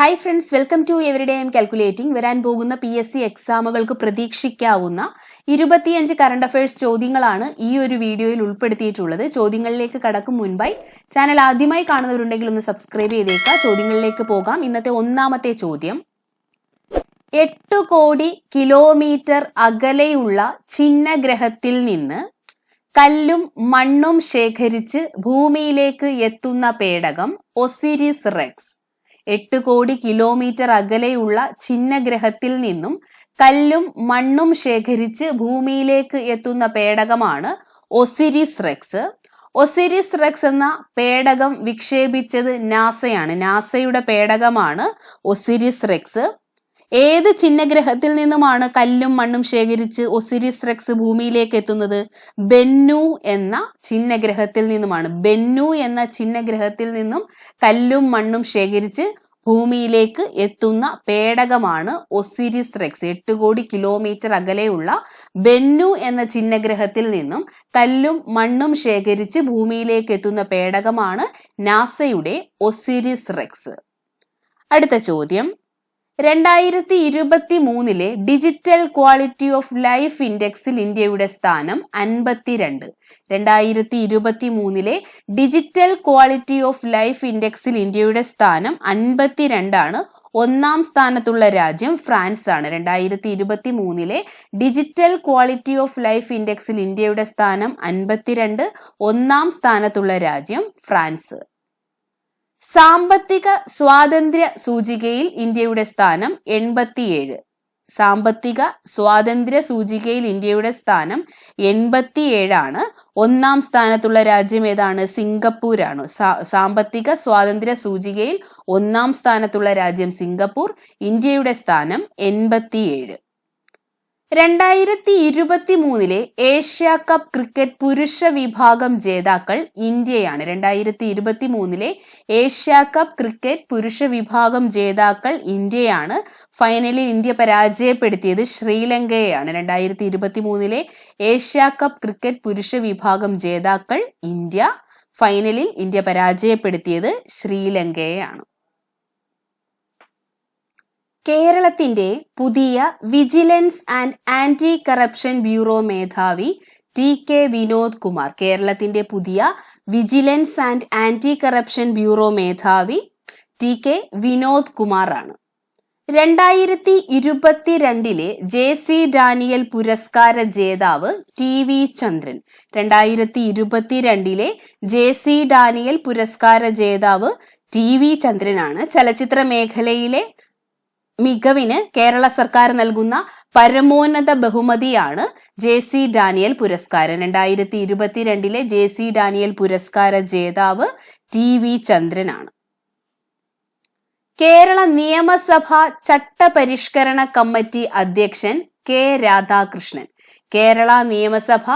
Hi friends welcome to everyday M calculating വരാൻ പോകുന്ന P S C എക്സാമുകൾക്ക് പ്രതീക്ഷിക്കാവുന്ന ഇരുപത്തിയഞ്ച് കറണ്ട് അഫയേഴ്സ് ചോദ്യങ്ങളാണ് ഈ ഒരു വീഡിയോയിൽ ഉൾപ്പെടുത്തിയിട്ടുള്ളത്. ചോദ്യങ്ങളിലേക്ക് കടക്കും മുൻപായി ചാനൽ ആദ്യമായി കാണുന്നവരുണ്ടെങ്കിൽ ഒന്ന് സബ്സ്ക്രൈബ് ചെയ്തേക്കുക. ചോദ്യങ്ങളിലേക്ക് പോകാം. ഇന്നത്തെ ഒന്നാമത്തെ ചോദ്യം. എട്ട് കോടി കിലോമീറ്റർ അകലെയുള്ള ഛിന്നഗ്രഹത്തിൽ നിന്ന് കല്ലും മണ്ണും ശേഖരിച്ച് ഭൂമിയിലേക്ക് എത്തുന്ന പേടകം ഒസിരിസ് റെക്സ് എട്ട് കോടി കിലോമീറ്റർ അകലെയുള്ള ഛിന്നഗ്രഹത്തിൽ നിന്നും കല്ലും മണ്ണും ശേഖരിച്ച് ഭൂമിയിലേക്ക് എത്തുന്ന പേടകമാണ് ഒസിരിസ് റെക്സ്. ഒസിരിസ് റെക്സ് എന്ന പേടകം വിക്ഷേപിച്ചത് നാസയാണ്. നാസയുടെ പേടകമാണ് ഒസിരിസ് റെക്സ്. ഏത് ചിഹ്നഗ്രഹത്തിൽ നിന്നുമാണ് കല്ലും മണ്ണും ശേഖരിച്ച് ഒസിരിസ് റെക്സ് ഭൂമിയിലേക്ക് എത്തുന്നത്? ബെന്നു എന്ന ചിഹ്നഗ്രഹത്തിൽ നിന്നുമാണ്. ബെന്നു എന്ന ചിഹ്നഗ്രഹത്തിൽ നിന്നും കല്ലും മണ്ണും ശേഖരിച്ച് ഭൂമിയിലേക്ക് എത്തുന്ന പേടകമാണ് ഒസിരിസ് റെക്സ്. എട്ട് കോടി കിലോമീറ്റർ അകലെയുള്ള ബെന്നു എന്ന ചിഹ്നഗ്രഹത്തിൽ നിന്നും കല്ലും മണ്ണും ശേഖരിച്ച് ഭൂമിയിലേക്ക് എത്തുന്ന പേടകമാണ് നാസയുടെ ഒസിരിസ് റെക്സ്. അടുത്ത ചോദ്യം. രണ്ടായിരത്തി ഇരുപത്തി മൂന്നിലെ ഡിജിറ്റൽ ക്വാളിറ്റി ഓഫ് ലൈഫ് ഇൻഡെക്സിൽ ഇന്ത്യയുടെ സ്ഥാനം അൻപത്തിരണ്ട്. രണ്ടായിരത്തി ഇരുപത്തി മൂന്നിലെ ഡിജിറ്റൽ ക്വാളിറ്റി ഓഫ് ലൈഫ് ഇൻഡെക്സിൽ ഇന്ത്യയുടെ സ്ഥാനം അൻപത്തിരണ്ടാണ്. ഒന്നാം സ്ഥാനത്തുള്ള രാജ്യം ഫ്രാൻസ് ആണ് രണ്ടായിരത്തി ഇരുപത്തി മൂന്നിലെ ഡിജിറ്റൽ ക്വാളിറ്റി ഓഫ് ലൈഫ് ഇൻഡെക്സിൽ ഇന്ത്യയുടെ സ്ഥാനം അൻപത്തിരണ്ട്. ഒന്നാം സ്ഥാനത്തുള്ള രാജ്യം ഫ്രാൻസ്. സാമ്പത്തിക സ്വാതന്ത്ര്യ സൂചികയിൽ ഇന്ത്യയുടെ സ്ഥാനം എൺപത്തിയേഴ്. സാമ്പത്തിക സ്വാതന്ത്ര്യ സൂചികയിൽ ഇന്ത്യയുടെ സ്ഥാനം എൺപത്തിയേഴാണ്. ഒന്നാം സ്ഥാനത്തുള്ള രാജ്യം ഏതാണ്? സിംഗപ്പൂരാണ്. സാമ്പത്തിക സ്വാതന്ത്ര്യ സൂചികയിൽ ഒന്നാം സ്ഥാനത്തുള്ള രാജ്യം സിംഗപ്പൂർ. ഇന്ത്യയുടെ സ്ഥാനം എൺപത്തിയേഴ്. രണ്ടായിരത്തി ഇരുപത്തി മൂന്നിലെ ഏഷ്യ കപ്പ് ക്രിക്കറ്റ് പുരുഷ വിഭാഗം ജേതാക്കൾ ഇന്ത്യയാണ്. രണ്ടായിരത്തി ഇരുപത്തി മൂന്നിലെ ഏഷ്യ കപ്പ് ക്രിക്കറ്റ് പുരുഷ വിഭാഗം ജേതാക്കൾ ഇന്ത്യയാണ്. ഫൈനലിൽ ഇന്ത്യ പരാജയപ്പെടുത്തിയത് ശ്രീലങ്കയെയാണ്. രണ്ടായിരത്തി ഇരുപത്തി മൂന്നിലെ ഏഷ്യ കപ്പ് ക്രിക്കറ്റ് പുരുഷ വിഭാഗം ജേതാക്കൾ ഇന്ത്യ. ഫൈനലിൽ ഇന്ത്യ പരാജയപ്പെടുത്തിയത് ശ്രീലങ്കയെയാണ്. കേരളത്തിന്റെ പുതിയ vigilance and anti corruption bureau മേധാവി ടി കെ വിനോദ് കുമാർ. കേരളത്തിന്റെ പുതിയ vigilance and anti corruption bureau മേധാവി ടി കെ വിനോദ് കുമാർ ആണ് രണ്ടായിരത്തി ഇരുപത്തിരണ്ടിലെ ജെ സി ഡാനിയൽ പുരസ്കാര ജേതാവ് ടി വി ചന്ദ്രൻ. രണ്ടായിരത്തി ഇരുപത്തിരണ്ടിലെ ജെ സി ഡാനിയൽ പുരസ്കാര ജേതാവ് ടി വി ചന്ദ്രനാണ്. ചലച്ചിത്ര മേഖലയിലെ മികവിന് കേരള സർക്കാർ നൽകുന്ന പരമോന്നത ബഹുമതിയാണ് ജെ സി ഡാനിയൽ പുരസ്കാരം. രണ്ടായിരത്തി ഇരുപത്തിരണ്ടിലെ ജെ സി ഡാനിയൽ പുരസ്കാര ജേതാവ് ടി വി ചന്ദ്രനാണ്. കേരള നിയമസഭ ചട്ടപരിഷ്കരണ കമ്മിറ്റി അധ്യക്ഷൻ കെ രാധാകൃഷ്ണൻ. കേരള നിയമസഭ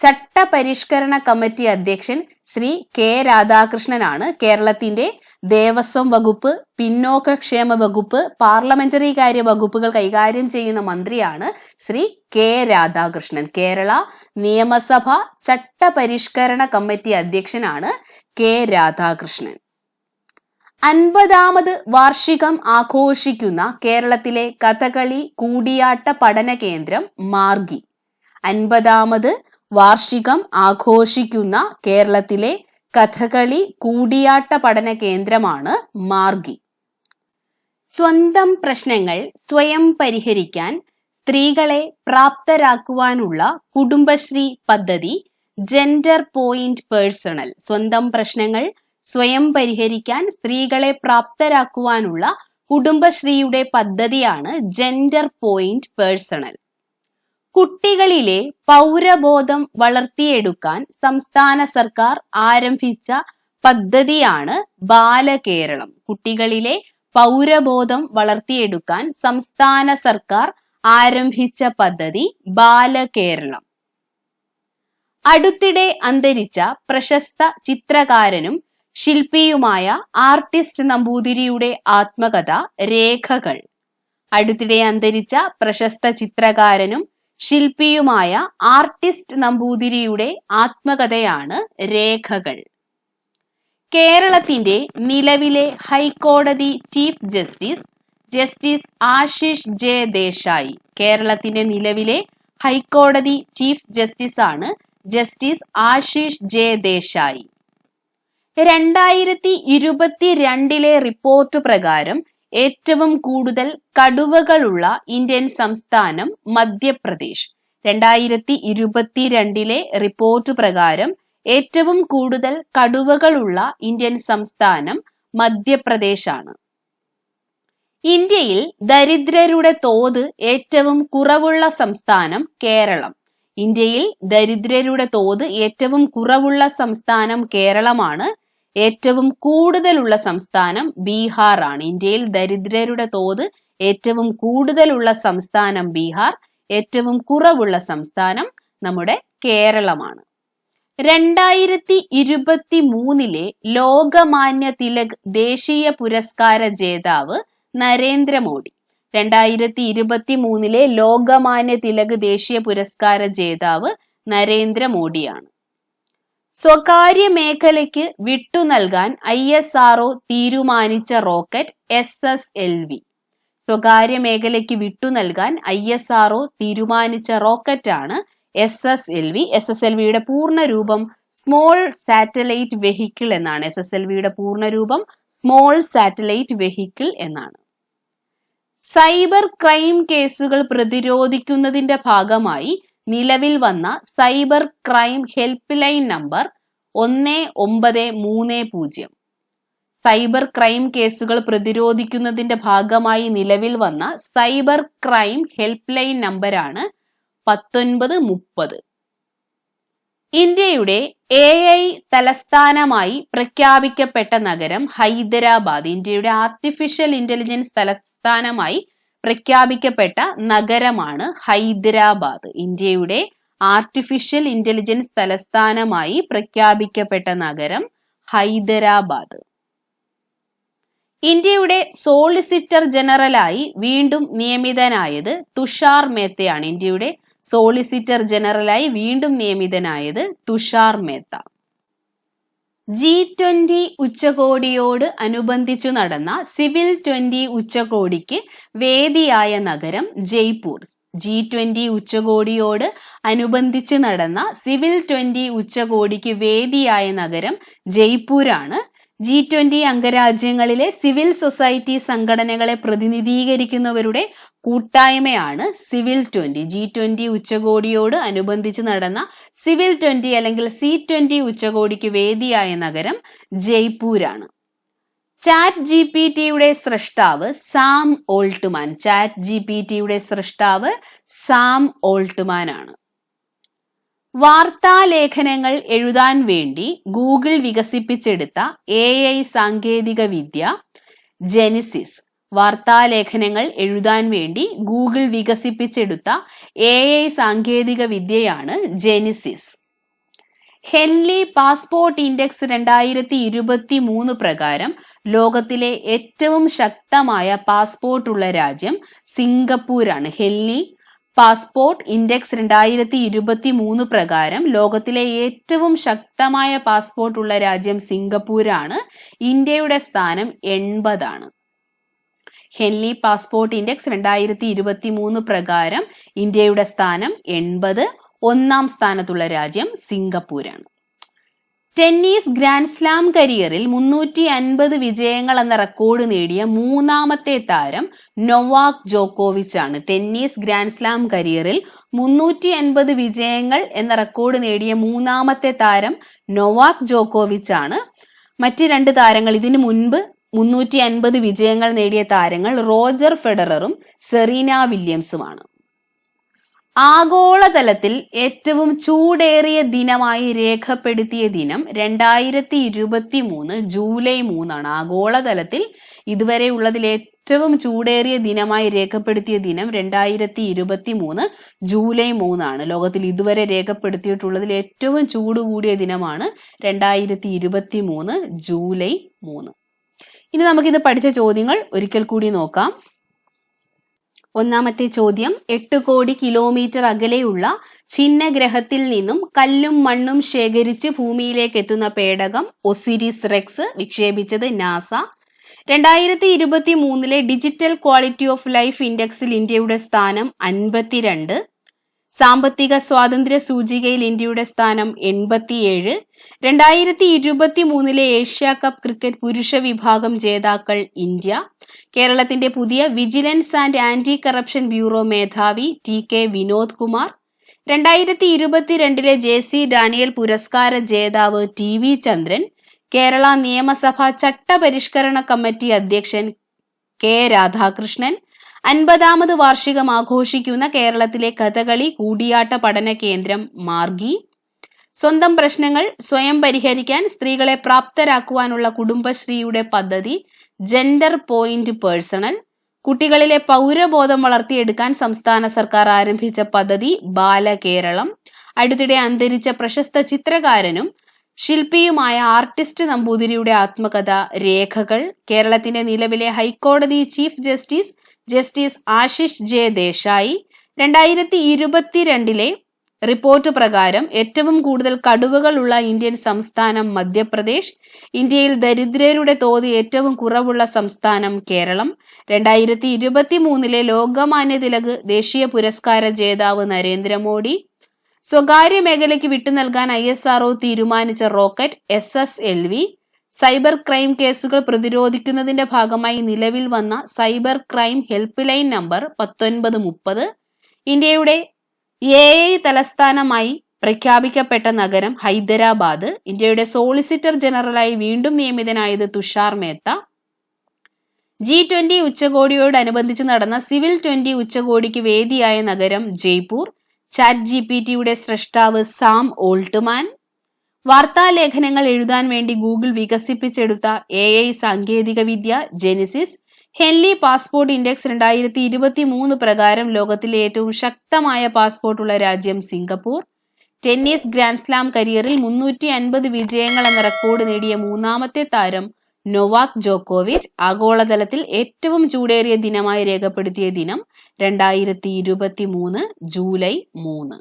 ചട്ടപരിഷ്കരണ കമ്മിറ്റി അധ്യക്ഷൻ ശ്രീ കെ രാധാകൃഷ്ണനാണ് കേരളത്തിന്റെ ദേവസ്വം വകുപ്പ് പിന്നോക്കക്ഷേമ വകുപ്പ് പാർലമെന്ററി കാര്യ വകുപ്പുകൾ കൈകാര്യം ചെയ്യുന്ന മന്ത്രിയാണ് ശ്രീ കെ രാധാകൃഷ്ണൻ. കേരള നിയമസഭ ചട്ടപരിഷ്കരണ കമ്മിറ്റി അധ്യക്ഷനാണ് കെ രാധാകൃഷ്ണൻ. അൻപതാമത് വാർഷികം ആഘോഷിക്കുന്ന കേരളത്തിലെ കഥകളി കൂടിയാട്ട പഠന കേന്ദ്രം മാർഗി. അൻപതാമത് വാർഷികം ആഘോഷിക്കുന്ന കേരളത്തിലെ കഥകളി കൂടിയാട്ട പഠന കേന്ദ്രമാണ് മാർഗി. സ്വന്തം പ്രശ്നങ്ങൾ സ്വയം പരിഹരിക്കാൻ സ്ത്രീകളെ പ്രാപ്തരാക്കുവാനുള്ള കുടുംബശ്രീ പദ്ധതി ജെൻഡർ പോയിന്റ് പേഴ്സണൽ സ്വന്തം പ്രശ്നങ്ങൾ സ്വയം പരിഹരിക്കാൻ സ്ത്രീകളെ പ്രാപ്തരാക്കുവാനുള്ള കുടുംബശ്രീയുടെ പദ്ധതിയാണ് ജെൻഡർ പോയിന്റ് പേഴ്സണൽ കുട്ടികളിലെ പൗരബോധം വളർത്തിയെടുക്കാൻ സംസ്ഥാന സർക്കാർ ആരംഭിച്ച പദ്ധതിയാണ് ബാലകേരളം. കുട്ടികളിലെ പൗരബോധം വളർത്തിയെടുക്കാൻ സംസ്ഥാന സർക്കാർ ആരംഭിച്ച പദ്ധതി ബാലകേരളം. അടുത്തിടെ അന്തരിച്ച പ്രശസ്ത ചിത്രകാരനും ശില്പിയുമായ ആർട്ടിസ്റ്റ് നമ്പൂതിരിയുടെ ആത്മകഥ രേഖകൾ. അടുത്തിടെ അന്തരിച്ച പ്രശസ്ത ചിത്രകാരനും ശില്പിയുമായ ആർട്ടിസ്റ്റ് നമ്പൂതിരിയുടെ ആത്മകഥയാണ് രേഖകൾ. കേരളത്തിന്റെ നിലവിലെ ഹൈക്കോടതി chief justice justice Ashish J Desai. കേരളത്തിന്റെ നിലവിലെ ഹൈക്കോടതി ചീഫ് ജസ്റ്റിസ് ആണ് ജസ്റ്റിസ് ആശിഷ് ജെ ദേശായി. രണ്ടായിരത്തി ഇരുപത്തിരണ്ടിലെ റിപ്പോർട്ട് പ്രകാരം ഏറ്റവും കൂടുതൽ കടുവകളുള്ള ഇന്ത്യൻ സംസ്ഥാനം മധ്യപ്രദേശ്. രണ്ടായിരത്തി ഇരുപത്തിരണ്ടിലെ റിപ്പോർട്ട് പ്രകാരം ഏറ്റവും കൂടുതൽ കടുവകളുള്ള ഇന്ത്യൻ സംസ്ഥാനം മധ്യപ്രദേശാണ്. ഇന്ത്യയിൽ ദരിദ്രരുടെ തോത് ഏറ്റവും കുറവുള്ള സംസ്ഥാനം കേരളം. ഇന്ത്യയിൽ ദരിദ്രരുടെ തോത് ഏറ്റവും കുറവുള്ള സംസ്ഥാനം കേരളമാണ് ഏറ്റവും കൂടുതലുള്ള സംസ്ഥാനം ബീഹാർ ആണ് ഇന്ത്യയിൽ ദരിദ്രരുടെ തോത് ഏറ്റവും കൂടുതലുള്ള സംസ്ഥാനം ബീഹാർ. ഏറ്റവും കുറവുള്ള സംസ്ഥാനം നമ്മുടെ കേരളമാണ്. രണ്ടായിരത്തി ഇരുപത്തി മൂന്നിലെ ലോകമാന്യ തിലക് ദേശീയ പുരസ്കാര ജേതാവ് നരേന്ദ്രമോദി. രണ്ടായിരത്തി ഇരുപത്തി മൂന്നിലെ ലോകമാന്യ തിലക് ദേശീയ പുരസ്കാര ജേതാവ് നരേന്ദ്രമോദിയാണ്. സ്വകാര്യ മേഖലയ്ക്ക് വിട്ടു നൽകാൻ ഐ എസ് ആർഒ തീരുമാനിച്ച rocket S S L V. സ്വകാര്യ മേഖലയ്ക്ക് വിട്ടു നൽകാൻ ഐ എസ് ആർഒ തീരുമാനിച്ച റോക്കറ്റാണ് S S L V. S S L വിയുടെ പൂർണ രൂപം സ്മോൾ സാറ്റലൈറ്റ് വെഹിക്കിൾ എന്നാണ്. എസ് എസ് എൽ വിയുടെ പൂർണ രൂപം സ്മോൾ സാറ്റലൈറ്റ് വെഹിക്കിൾ എന്നാണ്. സൈബർ ക്രൈം കേസുകൾ പ്രതിരോധിക്കുന്നതിന്റെ ഭാഗമായി നിലവിൽ വന്ന cyber crime helpline number ഒന്ന് ഒമ്പത് മൂന്ന് പൂജ്യം. സൈബർ ക്രൈം കേസുകൾ പ്രതിരോധിക്കുന്നതിന്റെ ഭാഗമായി നിലവിൽ വന്ന സൈബർ ക്രൈം ഹെൽപ്പ് ലൈൻ നമ്പറാണ് പത്തൊൻപത് മുപ്പത്. ഇന്ത്യയുടെ എ ഐ തലസ്ഥാനമായി പ്രഖ്യാപിക്കപ്പെട്ട നഗരം ഹൈദരാബാദ് ഇന്ത്യയുടെ ആർട്ടിഫിഷ്യൽ ഇന്റലിജൻസ് തലസ്ഥാനമായി പ്രഖ്യാപിക്കപ്പെട്ട നഗരമാണ് ഹൈദരാബാദ്. ഇന്ത്യയുടെ ആർട്ടിഫിഷ്യൽ ഇന്റലിജൻസ് തലസ്ഥാനമായി പ്രഖ്യാപിക്കപ്പെട്ട നഗരം ഹൈദരാബാദ്. ഇന്ത്യയുടെ സോളിസിറ്റർ ജനറലായി വീണ്ടും നിയമിതനായത് തുഷാർ മേത്തയാണ്. ഇന്ത്യയുടെ സോളിസിറ്റർ ജനറലായി വീണ്ടും നിയമിതനായത് തുഷാർ മേത്ത. ജി ട്വന്റി ഉച്ചകോടിയോട് അനുബന്ധിച്ചു നടന്ന സിവിൽ ട്വന്റി ഉച്ചകോടിക്ക് വേദിയായ നഗരം ജയ്പൂർ. ജി ട്വന്റി ഉച്ചകോടിയോട് അനുബന്ധിച്ച് നടന്ന സിവിൽ ട്വന്റി ഉച്ചകോടിക്ക് വേദിയായ നഗരം ജയ്പൂരാണ്. ജി ട്വന്റി അംഗരാജ്യങ്ങളിലെ സിവിൽ സൊസൈറ്റി സംഘടനകളെ പ്രതിനിധീകരിക്കുന്നവരുടെ കൂട്ടായ്മയാണ് സിവിൽ ട്വന്റി. ജി ട്വന്റി ഉച്ചകോടിയോട് അനുബന്ധിച്ച് നടന്ന സിവിൽ ട്വന്റി അല്ലെങ്കിൽ സി ട്വന്റി ഉച്ചകോടിക്ക് വേദിയായ നഗരം ജയ്പൂരാണ്. ചാറ്റ് ജി പി ടിയുടെ സൃഷ്ടാവ് Sam Altman. Chat G P ടിയുടെ സൃഷ്ടാവ് സാം ഓൾട്ട്മാൻ ആണ് വാർത്താലേഖനങ്ങൾ എഴുതാൻ വേണ്ടി ഗൂഗിൾ വികസിപ്പിച്ചെടുത്ത എ ഐ സാങ്കേതിക വിദ്യ ജെനിസിസ്. വാർത്താലേഖനങ്ങൾ എഴുതാൻ വേണ്ടി ഗൂഗിൾ വികസിപ്പിച്ചെടുത്ത എ ഐ സാങ്കേതിക വിദ്യയാണ് ജെനിസിസ്. ഹെൻലി പാസ്പോർട്ട് ഇൻഡെക്സ് രണ്ടായിരത്തി ഇരുപത്തി മൂന്ന് പ്രകാരം ലോകത്തിലെ ഏറ്റവും ശക്തമായ പാസ്പോർട്ടുള്ള രാജ്യം സിംഗപ്പൂരാണ്. ഹെൻലി പാസ്പോർട്ട് ഇൻഡെക്സ് രണ്ടായിരത്തി ഇരുപത്തി മൂന്ന് പ്രകാരം ലോകത്തിലെ ഏറ്റവും ശക്തമായ പാസ്പോർട്ട് ഉള്ള രാജ്യം സിംഗപ്പൂരാണ്. ഇന്ത്യയുടെ സ്ഥാനം എൺപതാണ്. ഹെൻലി പാസ്പോർട്ട് ഇൻഡെക്സ് രണ്ടായിരത്തി ഇരുപത്തി മൂന്ന് പ്രകാരം ഇന്ത്യയുടെ സ്ഥാനം എൺപത്. ഒന്നാം സ്ഥാനത്തുള്ള രാജ്യം സിംഗപ്പൂരാണ്. ടെന്നീസ് ഗ്രാൻഡ് സ്ലാം കരിയറിൽ മുന്നൂറ്റി അൻപത് വിജയങ്ങൾ എന്ന റെക്കോർഡ് നേടിയ മൂന്നാമത്തെ താരം നൊവാക് ജോക്കോവിച്ച് ആണ് ടെന്നീസ് ഗ്രാൻഡ് സ്ലാം കരിയറിൽ മുന്നൂറ്റി അൻപത് വിജയങ്ങൾ എന്ന റെക്കോർഡ് നേടിയ മൂന്നാമത്തെ താരം നൊവാക് ജോക്കോവിച്ച് ആണ് മറ്റ് രണ്ട് താരങ്ങൾ ഇതിനു മുൻപ് മുന്നൂറ്റി അൻപത് വിജയങ്ങൾ നേടിയ താരങ്ങൾ റോജർ ഫെഡററും സെറീന വില്യംസുമാണ്. ആഗോളതലത്തിൽ ഏറ്റവും ചൂടേറിയ ദിനമായി രേഖപ്പെടുത്തിയ ദിനം രണ്ടായിരത്തി ഇരുപത്തി മൂന്ന് ജൂലൈ മൂന്നാണ്. ആഗോളതലത്തിൽ ഇതുവരെ ഉള്ളതിൽ ഏറ്റവും ചൂടേറിയ ദിനമായി രേഖപ്പെടുത്തിയ ദിനം രണ്ടായിരത്തി ഇരുപത്തി മൂന്ന് ജൂലൈ മൂന്നാണ്. ലോകത്തിൽ ഇതുവരെ രേഖപ്പെടുത്തിയിട്ടുള്ളതിൽ ഏറ്റവും ചൂട് കൂടിയ ദിനമാണ് രണ്ടായിരത്തി ഇരുപത്തി മൂന്ന് ജൂലൈ മൂന്ന്. ഇനി നമുക്കിത് പഠിച്ച ചോദ്യങ്ങൾ ഒരിക്കൽ കൂടി നോക്കാം. ഒന്നാമത്തെ ചോദ്യം എട്ട് കോടി കിലോമീറ്റർ അകലെയുള്ള ഛിന്നഗ്രഹത്തിൽ നിന്നും കല്ലും മണ്ണും ശേഖരിച്ച് ഭൂമിയിലേക്ക് എത്തുന്ന പേടകം ഒസിരിസ് റെക്സ് വിക്ഷേപിച്ചത് നാസ. രണ്ടായിരത്തി ഇരുപത്തി മൂന്നിലെ ഡിജിറ്റൽ ക്വാളിറ്റി ഓഫ് ലൈഫ് ഇൻഡെക്സിൽ ഇന്ത്യയുടെ സ്ഥാനം അൻപത്തിരണ്ട്. സാമ്പത്തിക സ്വാതന്ത്ര്യ സൂചികയിൽ ഇന്ത്യയുടെ സ്ഥാനം എൺപത്തിയേഴ്. രണ്ടായിരത്തി ഇരുപത്തി മൂന്നിലെ ഏഷ്യ കപ്പ് ക്രിക്കറ്റ് പുരുഷ വിഭാഗം ജേതാക്കൾ ഇന്ത്യ. കേരളത്തിന്റെ പുതിയ vigilance and anti corruption bureau മേധാവി ടി കെ വിനോദ് കുമാർ. രണ്ടായിരത്തി ഇരുപത്തിരണ്ടിലെ ജെ സി ഡാനിയൽ പുരസ്കാര ജേതാവ് ടി വി ചന്ദ്രൻ. കേരള നിയമസഭ ചട്ടപരിഷ്കരണ കമ്മിറ്റി അധ്യക്ഷൻ കെ രാധാകൃഷ്ണൻ അൻപതാമത് വാർഷികം ആഘോഷിക്കുന്ന കേരളത്തിലെ കഥകളി കൂടിയാട്ട പഠന കേന്ദ്രം മാർഗി. സ്വന്തം പ്രശ്നങ്ങൾ സ്വയം പരിഹരിക്കാൻ സ്ത്രീകളെ പ്രാപ്തരാക്കുവാനുള്ള കുടുംബശ്രീയുടെ പദ്ധതി ജെൻഡർ പോയിന്റ് പേഴ്സണൽ കുട്ടികളിലെ പൗരബോധം വളർത്തിയെടുക്കാൻ സംസ്ഥാന സർക്കാർ ആരംഭിച്ച പദ്ധതി ബാലകേരളം. അടുത്തിടെ അന്തരിച്ച പ്രശസ്ത ചിത്രകാരനും ശില്പിയുമായ ആർട്ടിസ്റ്റ് നമ്പൂതിരിയുടെ ആത്മകഥ രേഖകൾ കേരളത്തിന്റെ നിലവിലെ ഹൈക്കോടതി chief justice justice Ashish J Desai. രണ്ടായിരത്തി ഇരുപത്തിരണ്ടിലെ റിപ്പോർട്ട് പ്രകാരം ഏറ്റവും കൂടുതൽ കടുവകളുള്ള ഇന്ത്യൻ സംസ്ഥാനം മധ്യപ്രദേശ്. ഇന്ത്യയിൽ ദരിദ്രരുടെ തോത് ഏറ്റവും കുറവുള്ള സംസ്ഥാനം കേരളം. രണ്ടായിരത്തി ഇരുപത്തി മൂന്നിലെ ലോകമാന്യ തിലക് ദേശീയ പുരസ്കാര ജേതാവ് നരേന്ദ്രമോദി. സ്വകാര്യ മേഖലയ്ക്ക് വിട്ടു നൽകാൻ ഐ എസ് ആർഒ തീരുമാനിച്ച rocket S S L V cyber crime കേസുകൾ പ്രതിരോധിക്കുന്നതിന്റെ ഭാഗമായി നിലവിൽ വന്ന cyber crime helpline number പത്തൊൻപത് മുപ്പത് ഇന്ത്യയുടെ എ ഐ തലസ്ഥാനമായി പ്രഖ്യാപിക്കപ്പെട്ട നഗരം ഹൈദരാബാദ് ഇന്ത്യയുടെ സോളിസിറ്റർ ജനറലായി വീണ്ടും നിയമിതനായത് തുഷാർ മേത്ത. ജി ട്വന്റി ഉച്ചകോടിയോടനുബന്ധിച്ച് നടന്ന സിവിൽ ട്വന്റി ഉച്ചകോടിക്ക് വേദിയായ നഗരം ജയ്പൂർ ചാറ്റ് ജി പി ടിയുടെ സൃഷ്ടാവ് സാം ഓൾട്ട്മാൻ. വാർത്താലേഖനങ്ങൾ എഴുതാൻ വേണ്ടി ഗൂഗിൾ വികസിപ്പിച്ചെടുത്ത എ ഐ സാങ്കേതിക വിദ്യ ജെനിസിസ്. ഹെൻലി പാസ്പോർട്ട് ഇൻഡെക്സ് രണ്ടായിരത്തി ഇരുപത്തി മൂന്ന് പ്രകാരം ലോകത്തിലെ ഏറ്റവും ശക്തമായ പാസ്പോർട്ടുള്ള രാജ്യം സിംഗപ്പൂർ. ടെന്നീസ് ഗ്രാൻഡ്സ്ലാം കരിയറിൽ മുന്നൂറ്റി അൻപത് വിജയങ്ങൾ എന്ന റെക്കോർഡ് നേടിയ മൂന്നാമത്തെ താരം നൊവാക് ജോക്കോവിച്ച് ആഗോളതലത്തിൽ ഏറ്റവും ചൂടേറിയ ദിനമായി രേഖപ്പെടുത്തിയ ദിനം രണ്ടായിരത്തി ഇരുപത്തി മൂന്ന് ജൂലൈ മൂന്ന്.